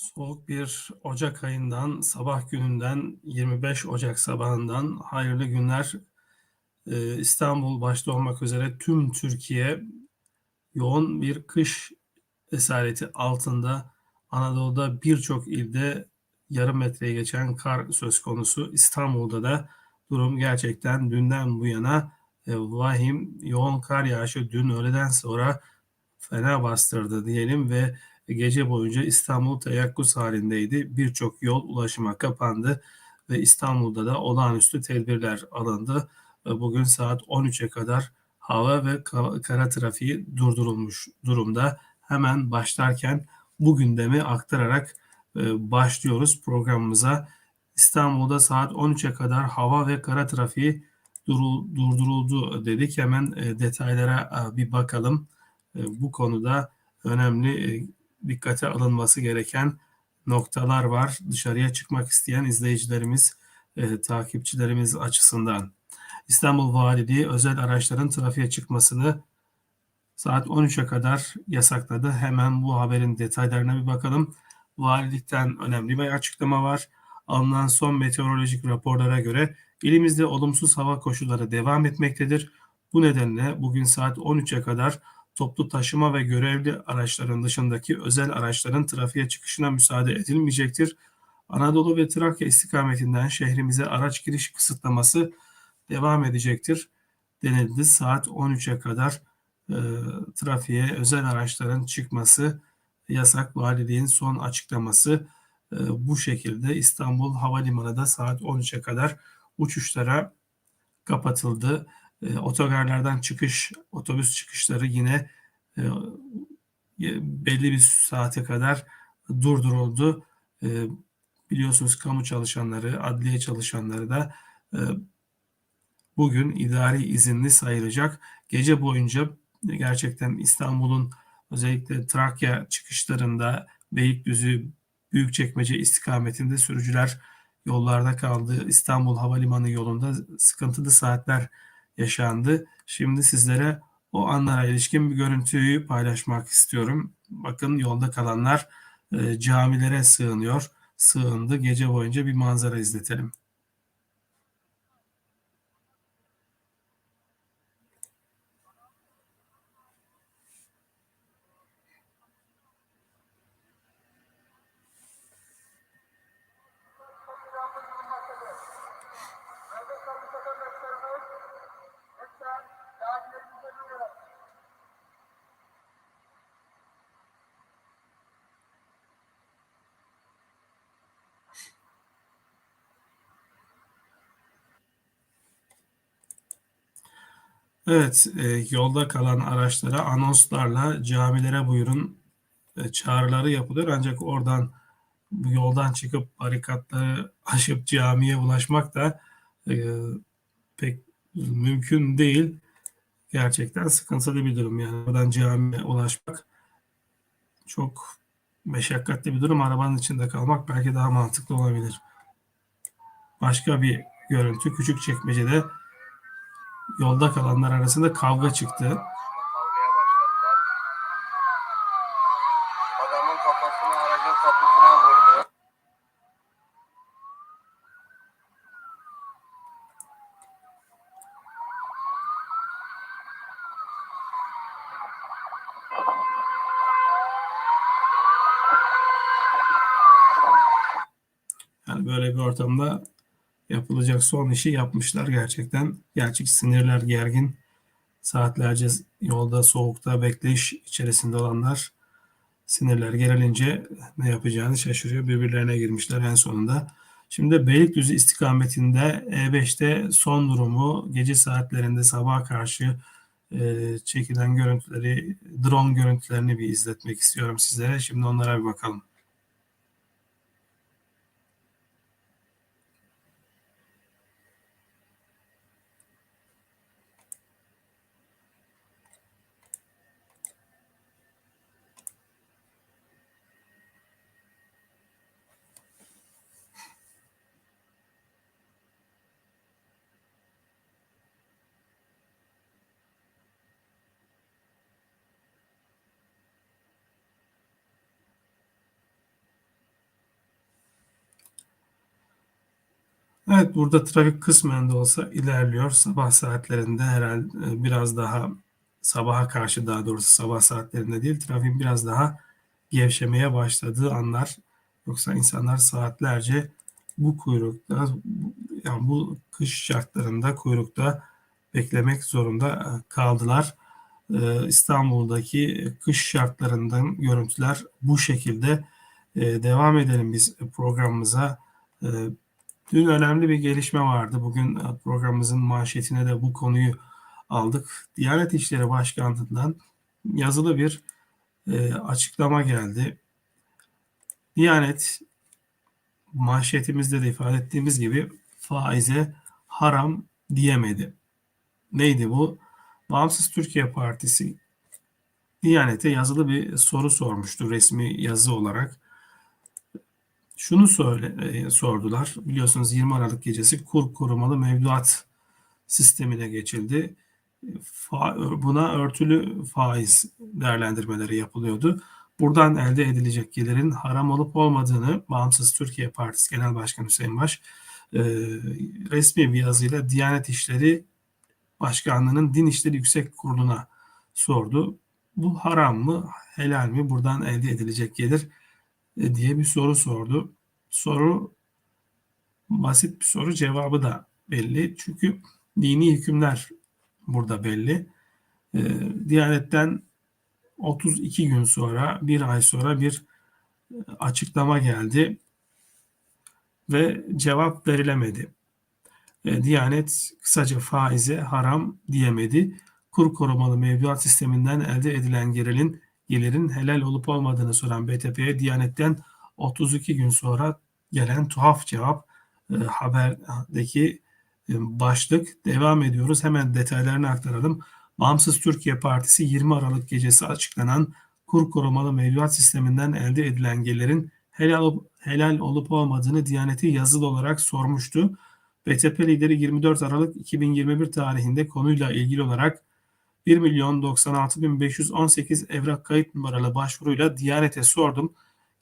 Soğuk bir Ocak ayından, sabah gününden, 25 Ocak sabahından hayırlı günler. Ee, İstanbul başta olmak üzere tüm Türkiye yoğun bir kış esareti altında. Anadolu'da birçok ilde yarım metreye geçen kar söz konusu. İstanbul'da da durum gerçekten dünden bu yana e, vahim. Yoğun kar yağışı dün öğleden sonra fena bastırdı diyelim ve gece boyunca İstanbul teyakkuz halindeydi. Birçok yol ulaşıma kapandı ve İstanbul'da da olağanüstü tedbirler alındı. Bugün saat 13'e kadar hava ve kara trafiği durdurulmuş durumda. Hemen başlarken bu gündemi aktararak e, başlıyoruz programımıza. İstanbul'da saat 13'e kadar hava ve kara trafiği durduruldu dedik. Hemen e, detaylara e, bir bakalım. Bu konuda önemli dikkate alınması gereken noktalar var. Dışarıya çıkmak isteyen izleyicilerimiz, e, takipçilerimiz açısından. İstanbul Valiliği özel araçların trafiğe çıkmasını saat 13'e kadar yasakladı. Hemen bu haberin detaylarına bir bakalım. Valilikten önemli bir açıklama var. Alınan son meteorolojik raporlara göre ilimizde olumsuz hava koşulları devam etmektedir. Bu nedenle bugün saat 13'e kadar toplu taşıma ve görevli araçların dışındaki özel araçların trafiğe çıkışına müsaade edilmeyecektir. Anadolu ve Trakya istikametinden şehrimize araç giriş kısıtlaması devam edecektir denildi. Saat 13'e kadar e, trafiğe özel araçların çıkması yasak. Valiliğin son açıklaması e, bu şekilde İstanbul Havalimanı da saat 13'e kadar uçuşlara kapatıldı. E, otogarlardan çıkış, otobüs çıkışları yine e, belli bir saate kadar durduruldu. E, biliyorsunuz kamu çalışanları, adliye çalışanları da e, bugün idari izinli sayılacak. Gece boyunca gerçekten İstanbul'un özellikle Trakya çıkışlarında Beylikdüzü, Büyükçekmece istikametinde sürücüler yollarda kaldı. İstanbul Havalimanı yolunda sıkıntılı saatler yaşandı. Şimdi sizlere o anlara ilişkin bir görüntüyü paylaşmak istiyorum. Bakın yolda kalanlar e, camilere sığınıyor. Sığındı. Gece boyunca bir manzara izletelim. Evet, e, yolda kalan araçlara anonslarla camilere buyurun e, çağrıları yapılıyor. Ancak oradan bu yoldan çıkıp barikatları aşıp camiye ulaşmak da e, pek mümkün değil. Gerçekten sıkıntılı bir durum. Yani oradan camiye ulaşmak çok meşakkatli bir durum. Arabanın içinde kalmak belki daha mantıklı olabilir. Başka bir görüntü küçük çekmecede yolda kalanlar arasında kavga çıktı. Yani böyle bir ortamda yapılacak son işi yapmışlar gerçekten. Gerçek sinirler gergin. Saatlerce yolda soğukta bekleyiş içerisinde olanlar sinirler gerilince ne yapacağını şaşırıyor. Birbirlerine girmişler en sonunda. Şimdi Beylikdüzü istikametinde E5'te son durumu gece saatlerinde sabah karşı e, çekilen görüntüleri, drone görüntülerini bir izletmek istiyorum sizlere. Şimdi onlara bir bakalım. Evet burada trafik kısmen de olsa ilerliyor. Sabah saatlerinde herhalde e, biraz daha sabaha karşı daha doğrusu sabah saatlerinde değil trafiğin biraz daha gevşemeye başladığı anlar. Yoksa insanlar saatlerce bu kuyrukta yani bu kış şartlarında kuyrukta beklemek zorunda kaldılar. Ee, İstanbul'daki kış şartlarından görüntüler bu şekilde. Ee, devam edelim biz programımıza. Dün önemli bir gelişme vardı. Bugün programımızın manşetine de bu konuyu aldık. Diyanet İşleri Başkanlığı'ndan yazılı bir e, açıklama geldi. Diyanet manşetimizde de ifade ettiğimiz gibi faize haram diyemedi. Neydi bu? Bağımsız Türkiye Partisi Diyanet'e yazılı bir soru sormuştu resmi yazı olarak. Şunu söyle, e, sordular. Biliyorsunuz 20 Aralık gecesi kur korumalı mevduat sistemine geçildi. Fa, buna örtülü faiz değerlendirmeleri yapılıyordu. Buradan elde edilecek gelirin haram olup olmadığını Bağımsız Türkiye Partisi Genel Başkanı Hüseyin Baş e, resmi bir yazıyla Diyanet İşleri Başkanlığı'nın Din İşleri Yüksek Kurulu'na sordu. Bu haram mı, helal mi, buradan elde edilecek gelir diye bir soru sordu. Soru basit bir soru, cevabı da belli. Çünkü dini hükümler burada belli. E, Diyanetten 32 gün sonra, bir ay sonra bir açıklama geldi ve cevap verilemedi. E, Diyanet kısaca faize haram diyemedi. Kur korumalı mevduat sisteminden elde edilen gerilim gelirin helal olup olmadığını soran BTP'ye Diyanet'ten 32 gün sonra gelen tuhaf cevap e, haberdeki e, başlık. Devam ediyoruz. Hemen detaylarını aktaralım. Bağımsız Türkiye Partisi 20 Aralık gecesi açıklanan kur korumalı mevduat sisteminden elde edilen gelirin helal, helal olup olmadığını Diyanet'e yazılı olarak sormuştu. BTP lideri 24 Aralık 2021 tarihinde konuyla ilgili olarak 1 milyon 96 bin 518 evrak kayıt numaralı başvuruyla Diyanet'e sordum.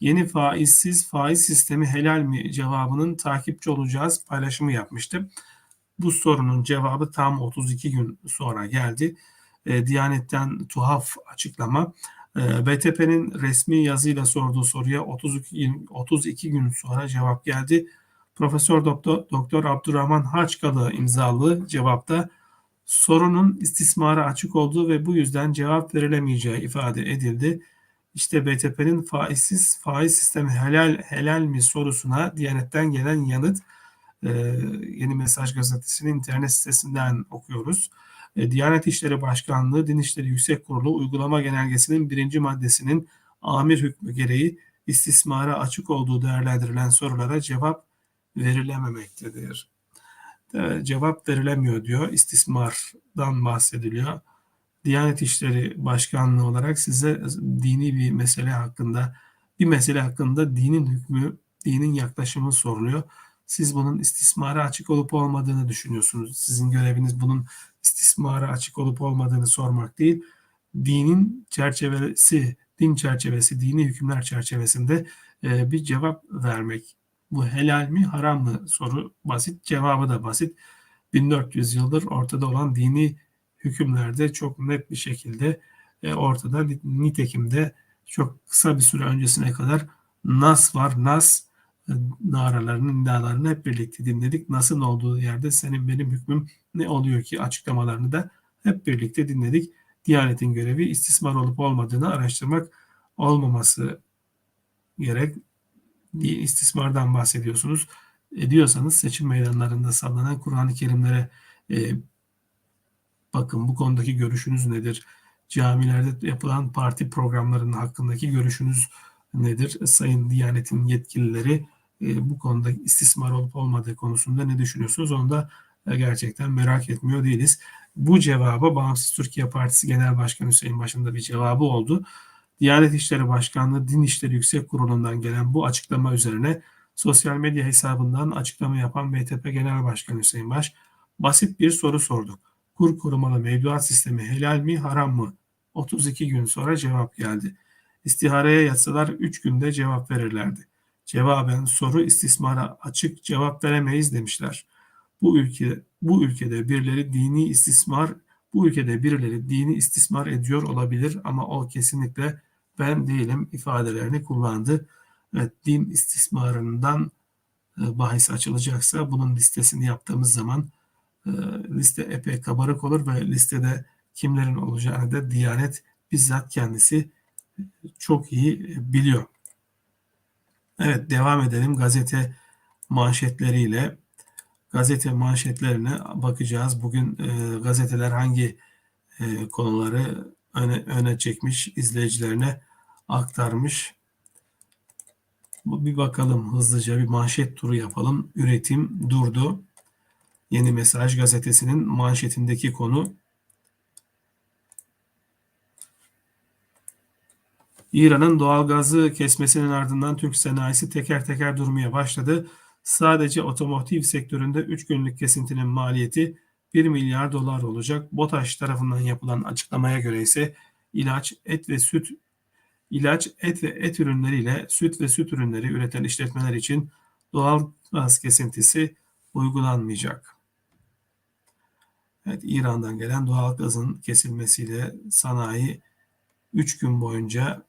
Yeni faizsiz faiz sistemi helal mi cevabının takipçi olacağız paylaşımı yapmıştı. Bu sorunun cevabı tam 32 gün sonra geldi. E, Diyanet'ten tuhaf açıklama. E, BTP'nin resmi yazıyla sorduğu soruya 32 gün, 32 gün sonra cevap geldi. Profesör Doktor, Doktor Abdurrahman Haçkalı imzalı cevapta sorunun istismara açık olduğu ve bu yüzden cevap verilemeyeceği ifade edildi. İşte BTP'nin faizsiz faiz sistemi helal helal mi sorusuna Diyanet'ten gelen yanıt e, Yeni Mesaj Gazetesi'nin internet sitesinden okuyoruz. E, Diyanet İşleri Başkanlığı Din İşleri Yüksek Kurulu uygulama genelgesinin birinci maddesinin amir hükmü gereği istismara açık olduğu değerlendirilen sorulara cevap verilememektedir. E, cevap verilemiyor diyor. İstismardan bahsediliyor. Diyanet İşleri Başkanlığı olarak size dini bir mesele hakkında bir mesele hakkında dinin hükmü, dinin yaklaşımı soruluyor. Siz bunun istismara açık olup olmadığını düşünüyorsunuz. Sizin göreviniz bunun istismara açık olup olmadığını sormak değil. Dinin çerçevesi, din çerçevesi, dini hükümler çerçevesinde e, bir cevap vermek. Bu helal mi, haram mı soru basit, cevabı da basit. 1400 yıldır ortada olan dini hükümlerde çok net bir şekilde e, ortada. Nitekim de çok kısa bir süre öncesine kadar Nas var. Nas e, naralarını, nidalarını hep birlikte dinledik. Nasıl olduğu yerde senin benim hükmüm ne oluyor ki açıklamalarını da hep birlikte dinledik. Diyanetin görevi istismar olup olmadığını araştırmak olmaması gerek. İstismardan bahsediyorsunuz. Ediyorsanız seçim meydanlarında sallanan Kur'an-ı Kerimlere e, bakın bu konudaki görüşünüz nedir? Camilerde yapılan parti programlarının hakkındaki görüşünüz nedir? Sayın Diyanet'in yetkilileri e, bu konuda istismar olup olmadığı konusunda ne düşünüyorsunuz? Onu da e, gerçekten merak etmiyor değiliz. Bu cevaba Bağımsız Türkiye Partisi Genel Başkanı Hüseyin Başında bir cevabı oldu. Diyanet İşleri Başkanlığı Din İşleri Yüksek Kurulu'ndan gelen bu açıklama üzerine sosyal medya hesabından açıklama yapan BTP Genel Başkanı Hüseyin Baş basit bir soru sorduk. Kur korumalı mevduat sistemi helal mi haram mı? 32 gün sonra cevap geldi. İstihareye yatsalar 3 günde cevap verirlerdi. cevaben soru istismara açık cevap veremeyiz demişler. Bu ülke bu ülkede birileri dini istismar bu ülkede birileri dini istismar ediyor olabilir ama o kesinlikle ben değilim ifadelerini kullandı. Evet, din istismarından e, bahis açılacaksa bunun listesini yaptığımız zaman e, liste epey kabarık olur ve listede kimlerin olacağını da Diyanet bizzat kendisi çok iyi biliyor. Evet devam edelim gazete manşetleriyle. Gazete manşetlerine bakacağız. Bugün e, gazeteler hangi e, konuları öne, öne çekmiş, izleyicilerine aktarmış. Bir bakalım hızlıca bir manşet turu yapalım. Üretim durdu. Yeni Mesaj gazetesinin manşetindeki konu İran'ın doğal gazı kesmesinin ardından Türk sanayisi teker teker durmaya başladı. Sadece otomotiv sektöründe 3 günlük kesintinin maliyeti 1 milyar dolar olacak. BOTAŞ tarafından yapılan açıklamaya göre ise ilaç, et ve süt ilaç, et ve et ürünleriyle süt ve süt ürünleri üreten işletmeler için doğal gaz kesintisi uygulanmayacak. Evet, İran'dan gelen doğal gazın kesilmesiyle sanayi 3 gün boyunca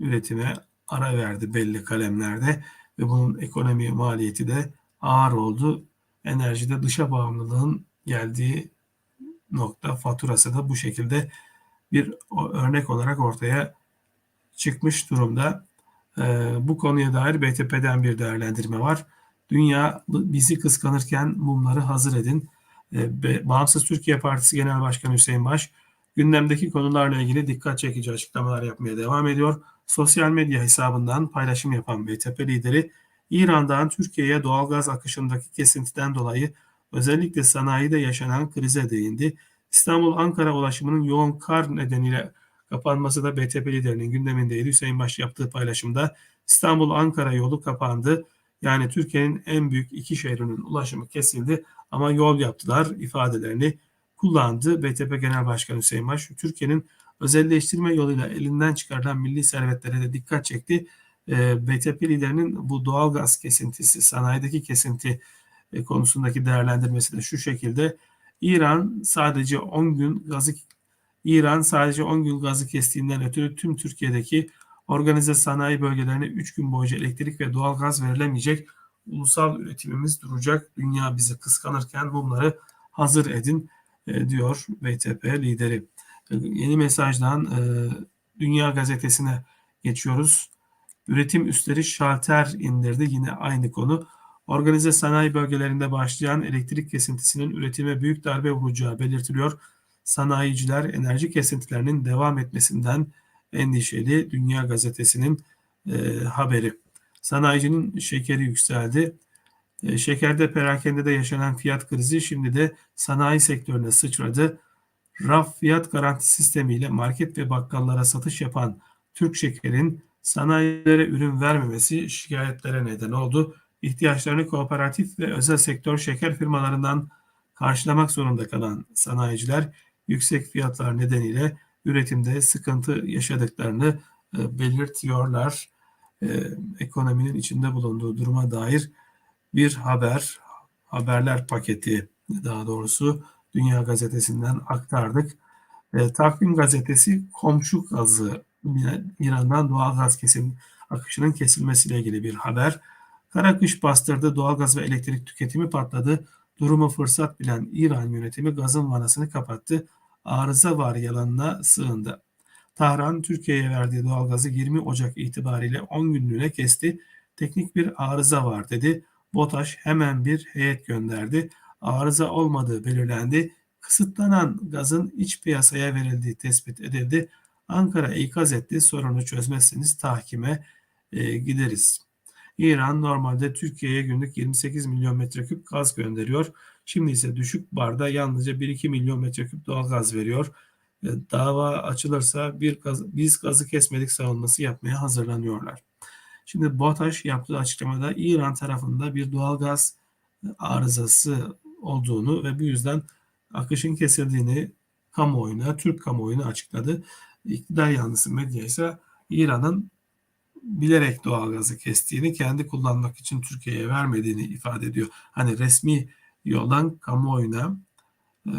üretime ara verdi belli kalemlerde ve bunun ekonomi maliyeti de ağır oldu. Enerjide dışa bağımlılığın geldiği nokta faturası da bu şekilde bir örnek olarak ortaya çıkmış durumda. Ee, bu konuya dair BTP'den bir değerlendirme var. Dünya bizi kıskanırken mumları hazır edin. Ee, Bağımsız Türkiye Partisi Genel Başkanı Hüseyin Baş gündemdeki konularla ilgili dikkat çekici açıklamalar yapmaya devam ediyor. Sosyal medya hesabından paylaşım yapan BTP lideri İran'dan Türkiye'ye doğalgaz akışındaki kesintiden dolayı özellikle sanayide yaşanan krize değindi. İstanbul-Ankara ulaşımının yoğun kar nedeniyle kapanması da BTP liderinin gündemindeydi. Hüseyin Baş yaptığı paylaşımda İstanbul-Ankara yolu kapandı. Yani Türkiye'nin en büyük iki şehrinin ulaşımı kesildi ama yol yaptılar ifadelerini kullandı. BTP Genel Başkanı Hüseyin Baş, Türkiye'nin özelleştirme yoluyla elinden çıkarılan milli servetlere de dikkat çekti. E, BTP liderinin bu doğal gaz kesintisi, sanayideki kesinti e, konusundaki değerlendirmesi de şu şekilde. İran sadece 10 gün gazı İran sadece 10 gün gazı kestiğinden ötürü tüm Türkiye'deki organize sanayi bölgelerine 3 gün boyunca elektrik ve doğal gaz verilemeyecek. Ulusal üretimimiz duracak. Dünya bizi kıskanırken bunları hazır edin e, diyor BTP lideri. E, yeni mesajdan e, Dünya Gazetesi'ne geçiyoruz. Üretim üstleri şalter indirdi. Yine aynı konu. Organize sanayi bölgelerinde başlayan elektrik kesintisinin üretime büyük darbe vuracağı belirtiliyor. Sanayiciler enerji kesintilerinin devam etmesinden endişeli. Dünya Gazetesi'nin e, haberi. Sanayicinin şekeri yükseldi. E, şekerde perakendede yaşanan fiyat krizi şimdi de sanayi sektörüne sıçradı. Raf fiyat garanti sistemiyle market ve bakkallara satış yapan Türk Şeker'in sanayilere ürün vermemesi şikayetlere neden oldu. İhtiyaçlarını kooperatif ve özel sektör şeker firmalarından karşılamak zorunda kalan sanayiciler yüksek fiyatlar nedeniyle üretimde sıkıntı yaşadıklarını e, belirtiyorlar. E, ekonominin içinde bulunduğu duruma dair bir haber, haberler paketi daha doğrusu Dünya Gazetesi'nden aktardık. E, Takvim Gazetesi komşu gazı İran'dan doğal gaz kesim akışının kesilmesiyle ilgili bir haber. Kara kış bastırdı, doğal gaz ve elektrik tüketimi patladı. Durumu fırsat bilen İran yönetimi gazın vanasını kapattı. Arıza var yalanına sığındı. Tahran Türkiye'ye verdiği doğal gazı 20 Ocak itibariyle 10 günlüğüne kesti. Teknik bir arıza var dedi. BOTAŞ hemen bir heyet gönderdi. Arıza olmadığı belirlendi. Kısıtlanan gazın iç piyasaya verildiği tespit edildi. Ankara ikaz etti. Sorunu çözmezseniz tahkime e, gideriz. İran normalde Türkiye'ye günlük 28 milyon metreküp gaz gönderiyor. Şimdi ise düşük barda yalnızca 1-2 milyon metreküp doğal gaz veriyor. E, dava açılırsa bir gaz, biz gazı kesmedik savunması yapmaya hazırlanıyorlar. Şimdi BOTAŞ yaptığı açıklamada İran tarafında bir doğal gaz arızası olduğunu ve bu yüzden akışın kesildiğini kamuoyuna, Türk kamuoyuna açıkladı. İktidar yanlısı medya ise İran'ın bilerek doğalgazı kestiğini, kendi kullanmak için Türkiye'ye vermediğini ifade ediyor. Hani resmi yoldan kamuoyuna e,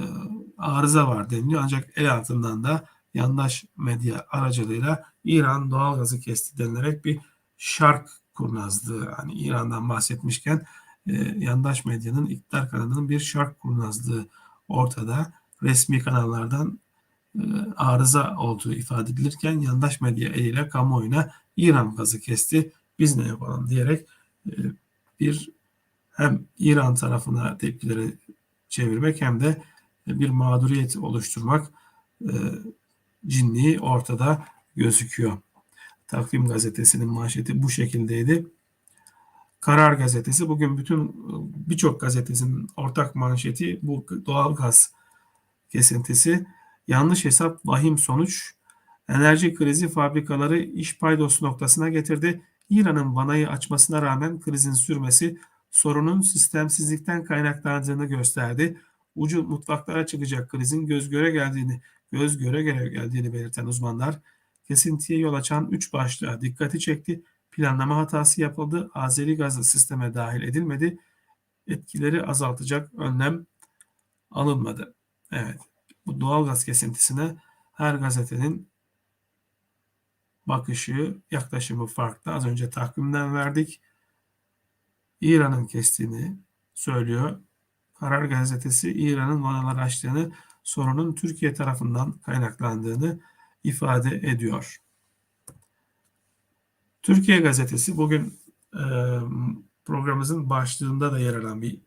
arıza var deniliyor ancak el altından da yandaş medya aracılığıyla İran doğalgazı kesti denilerek bir şark kurnazlığı hani İran'dan bahsetmişken e, yandaş medyanın iktidar kanalının bir şark kurnazlığı ortada. Resmi kanallardan e, arıza olduğu ifade edilirken yandaş medya eliyle kamuoyuna İran gazı kesti biz ne yapalım diyerek e, bir hem İran tarafına tepkileri çevirmek hem de bir mağduriyet oluşturmak e, cinliği ortada gözüküyor. Takvim gazetesinin manşeti bu şekildeydi. Karar gazetesi bugün bütün birçok gazetesinin ortak manşeti bu doğal gaz kesintisi. Yanlış hesap vahim sonuç. Enerji krizi fabrikaları iş paydosu noktasına getirdi. İran'ın vanayı açmasına rağmen krizin sürmesi sorunun sistemsizlikten kaynaklandığını gösterdi. Ucu mutfaklara çıkacak krizin göz göre geldiğini, göz göre göre geldiğini belirten uzmanlar kesintiye yol açan 3 başlığa dikkati çekti. Planlama hatası yapıldı. Azeri gazı sisteme dahil edilmedi. Etkileri azaltacak önlem alınmadı. Evet. Bu doğal gaz kesintisine her gazetenin bakışı, yaklaşımı farklı. Az önce takvimden verdik. İran'ın kestiğini söylüyor. Karar gazetesi İran'ın vanalar açtığını, sorunun Türkiye tarafından kaynaklandığını ifade ediyor. Türkiye gazetesi bugün e, programımızın başlığında da yer alan bir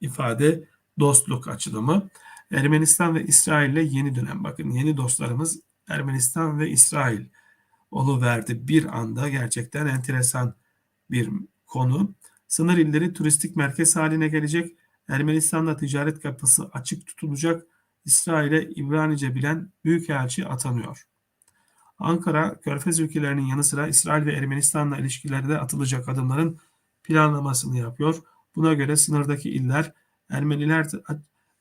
ifade dostluk açılımı. Ermenistan ve İsrail ile yeni dönem. Bakın yeni dostlarımız Ermenistan ve İsrail verdi bir anda gerçekten enteresan bir konu. Sınır illeri turistik merkez haline gelecek. Ermenistan'da ticaret kapısı açık tutulacak. İsrail'e İbranice bilen büyükelçi atanıyor. Ankara, Körfez ülkelerinin yanı sıra İsrail ve Ermenistan'la ilişkilerde atılacak adımların planlamasını yapıyor. Buna göre sınırdaki iller Ermeniler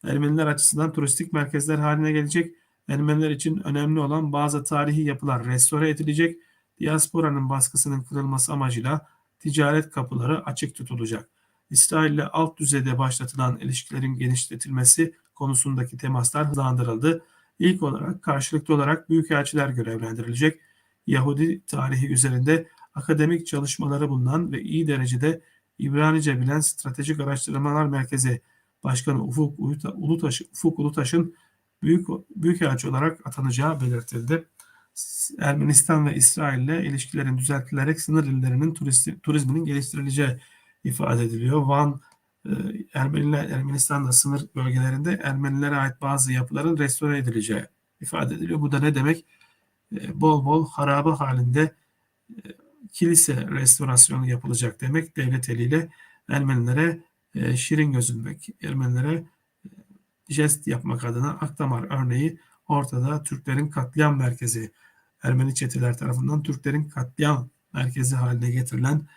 Ermeniler açısından turistik merkezler haline gelecek. Ermeniler için önemli olan bazı tarihi yapılar restore edilecek. Diasporanın baskısının kırılması amacıyla ticaret kapıları açık tutulacak. İsrail ile alt düzeyde başlatılan ilişkilerin genişletilmesi konusundaki temaslar hızlandırıldı. İlk olarak karşılıklı olarak büyükelçiler görevlendirilecek. Yahudi tarihi üzerinde akademik çalışmaları bulunan ve iyi derecede İbranice bilen Stratejik Araştırmalar Merkezi Başkanı Ufuk Ulutaş, Ufuk Ulutaş'ın büyük büyükelçi olarak atanacağı belirtildi. Ermenistan ve İsrail ile ilişkilerin düzeltilerek sınır illerinin turisti, turizminin geliştirileceği ifade ediliyor. Van e, Ermeniler Ermenistan'da sınır bölgelerinde Ermenilere ait bazı yapıların restore edileceği ifade ediliyor. Bu da ne demek? E, bol bol harabe halinde e, kilise restorasyonu yapılacak demek. Devlet eliyle Ermenilere şirin gözünmek, Ermenilere jest yapmak adına Akdamar örneği ortada Türklerin katliam merkezi Ermeni çeteler tarafından Türklerin katliam merkezi haline getirilen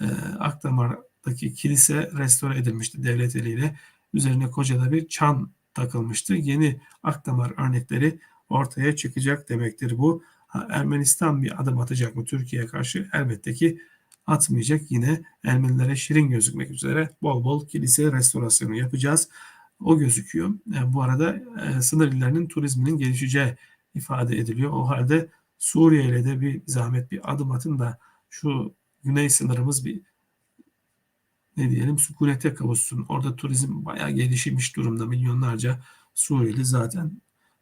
e, Akdamar'daki kilise restore edilmişti devlet eliyle. Üzerine kocada bir çan takılmıştı. Yeni Akdamar örnekleri ortaya çıkacak demektir bu. Ha, Ermenistan bir adım atacak mı Türkiye'ye karşı? Elbette ki atmayacak. Yine Ermenilere şirin gözükmek üzere bol bol kilise restorasyonu yapacağız. O gözüküyor. E, bu arada e, sınır illerinin turizminin gelişeceği ifade ediliyor. O halde Suriye ile de bir zahmet bir adım atın da şu güney sınırımız bir ne diyelim sükunete kavuşsun. Orada turizm bayağı gelişmiş durumda. Milyonlarca Suriyeli zaten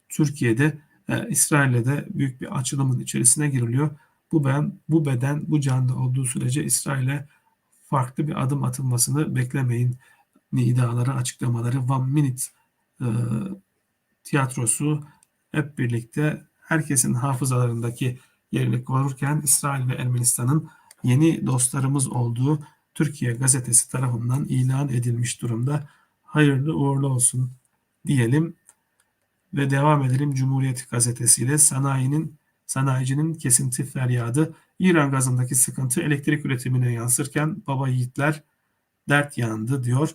Türkiye'de e, İsrail'le de büyük bir açılımın içerisine giriliyor. Bu ben bu beden bu canda olduğu sürece İsrail'e farklı bir adım atılmasını beklemeyin. Nidaları, açıklamaları, One Minute e, tiyatrosu hep birlikte herkesin hafızalarındaki yerini korurken İsrail ve Ermenistan'ın yeni dostlarımız olduğu Türkiye gazetesi tarafından ilan edilmiş durumda. Hayırlı uğurlu olsun diyelim ve devam edelim Cumhuriyet gazetesiyle sanayinin sanayicinin kesinti feryadı İran gazındaki sıkıntı elektrik üretimine yansırken baba yiğitler dert yandı diyor.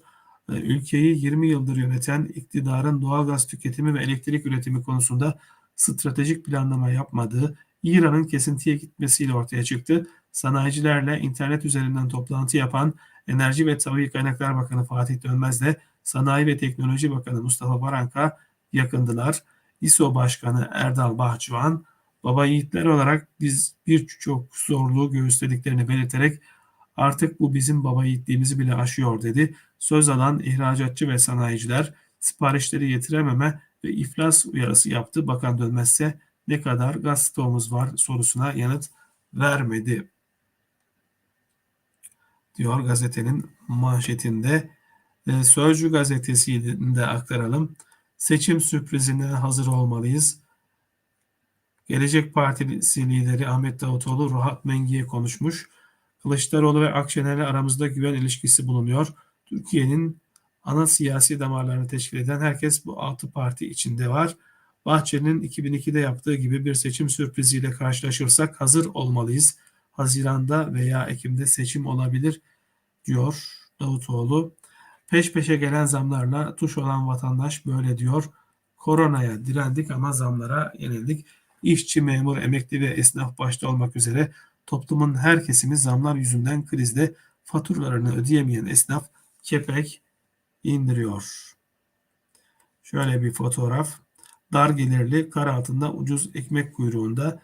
Ee, ülkeyi 20 yıldır yöneten iktidarın doğal gaz tüketimi ve elektrik üretimi konusunda stratejik planlama yapmadığı İran'ın kesintiye gitmesiyle ortaya çıktı. sanayicilerle internet üzerinden toplantı yapan Enerji ve Tabii Kaynaklar Bakanı Fatih Dönmez ile Sanayi ve Teknoloji Bakanı Mustafa Baranka yakındılar. İSO Başkanı Erdal Bahçıvan, baba yiğitler olarak biz birçok zorluğu göğüslediklerini belirterek artık bu bizim baba yiğitliğimizi bile aşıyor dedi. Söz alan ihracatçı ve sanayiciler siparişleri getirememe ve iflas uyarısı yaptı. Bakan Dönmezse ne kadar gaz stoğumuz var sorusuna yanıt vermedi. Diyor gazetenin manşetinde. E, Sözcü gazetesini de aktaralım. Seçim sürprizine hazır olmalıyız. Gelecek Partisi lideri Ahmet Davutoğlu Ruhat Mengi'ye konuşmuş. Kılıçdaroğlu ve Akşener'le aramızda güven ilişkisi bulunuyor. Türkiye'nin ana siyasi damarlarını teşkil eden herkes bu altı parti içinde var. Bahçeli'nin 2002'de yaptığı gibi bir seçim sürpriziyle karşılaşırsak hazır olmalıyız. Haziranda veya Ekim'de seçim olabilir diyor Davutoğlu. Peş peşe gelen zamlarla tuş olan vatandaş böyle diyor. Koronaya direndik ama zamlara yenildik. İşçi, memur, emekli ve esnaf başta olmak üzere toplumun her kesimi zamlar yüzünden krizde faturalarını ödeyemeyen esnaf kepek indiriyor. Şöyle bir fotoğraf. Dar gelirli kar altında ucuz ekmek kuyruğunda.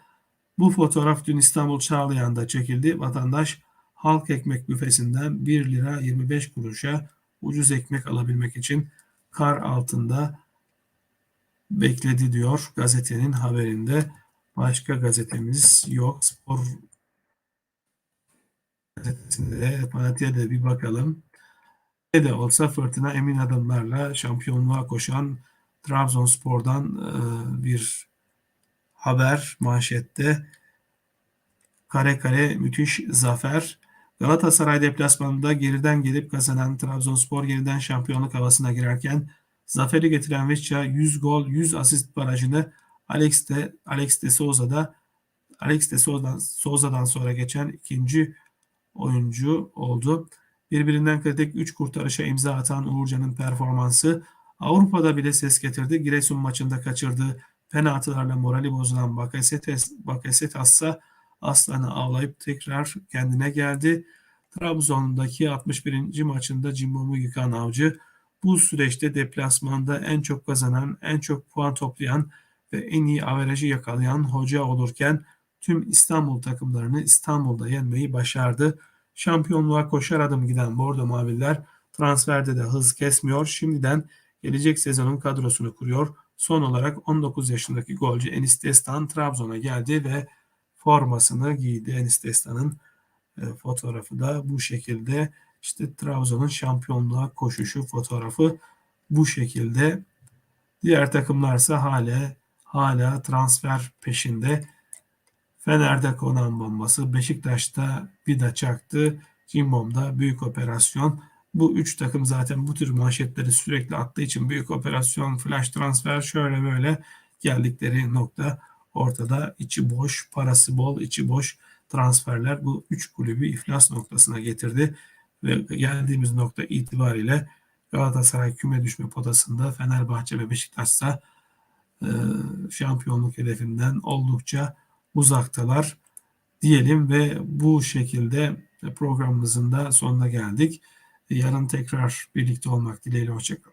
Bu fotoğraf dün İstanbul Çağlayan'da çekildi. Vatandaş halk ekmek büfesinden 1 lira 25 kuruşa ucuz ekmek alabilmek için kar altında bekledi diyor gazetenin haberinde. Başka gazetemiz yok. Spor gazetesinde Malatya'da bir bakalım. Ne de olsa fırtına emin adımlarla şampiyonluğa koşan Trabzonspor'dan e, bir haber manşette. Kare kare müthiş zafer. Galatasaray deplasmanında geriden gelip kazanan Trabzonspor yeniden şampiyonluk havasına girerken zaferi getiren Vesca 100 gol 100 asist barajını Alex de Alex de Souza'da Alex de Souza'dan, Souza'dan sonra geçen ikinci oyuncu oldu. Birbirinden kritik 3 kurtarışa imza atan Uğurcan'ın performansı Avrupa'da bile ses getirdi. Giresun maçında kaçırdığı penaltılarla morali bozulan Bakasetas, Bakasetas'a Aslan'ı avlayıp tekrar kendine geldi. Trabzon'daki 61. maçında Cimbom'u yıkan avcı bu süreçte deplasmanda en çok kazanan, en çok puan toplayan ve en iyi averajı yakalayan hoca olurken tüm İstanbul takımlarını İstanbul'da yenmeyi başardı. Şampiyonluğa koşar adım giden Bordo Maviller transferde de hız kesmiyor. Şimdiden gelecek sezonun kadrosunu kuruyor. Son olarak 19 yaşındaki golcü Enis Destan Trabzon'a geldi ve formasını giydi. Enis Destan'ın e, fotoğrafı da bu şekilde. İşte Trabzon'un şampiyonluğa koşuşu fotoğrafı bu şekilde. Diğer takımlarsa hala hala transfer peşinde. Fener'de konan bombası, Beşiktaş'ta vida çaktı, Cimbom'da büyük operasyon. Bu üç takım zaten bu tür manşetleri sürekli attığı için büyük operasyon, flash transfer şöyle böyle geldikleri nokta ortada. içi boş, parası bol, içi boş transferler bu üç kulübü iflas noktasına getirdi. Ve geldiğimiz nokta itibariyle Galatasaray küme düşme potasında Fenerbahçe ve Beşiktaş ise şampiyonluk hedefinden oldukça uzaktalar diyelim ve bu şekilde programımızın da sonuna geldik. Yarın tekrar birlikte olmak dileğiyle hoşçakalın.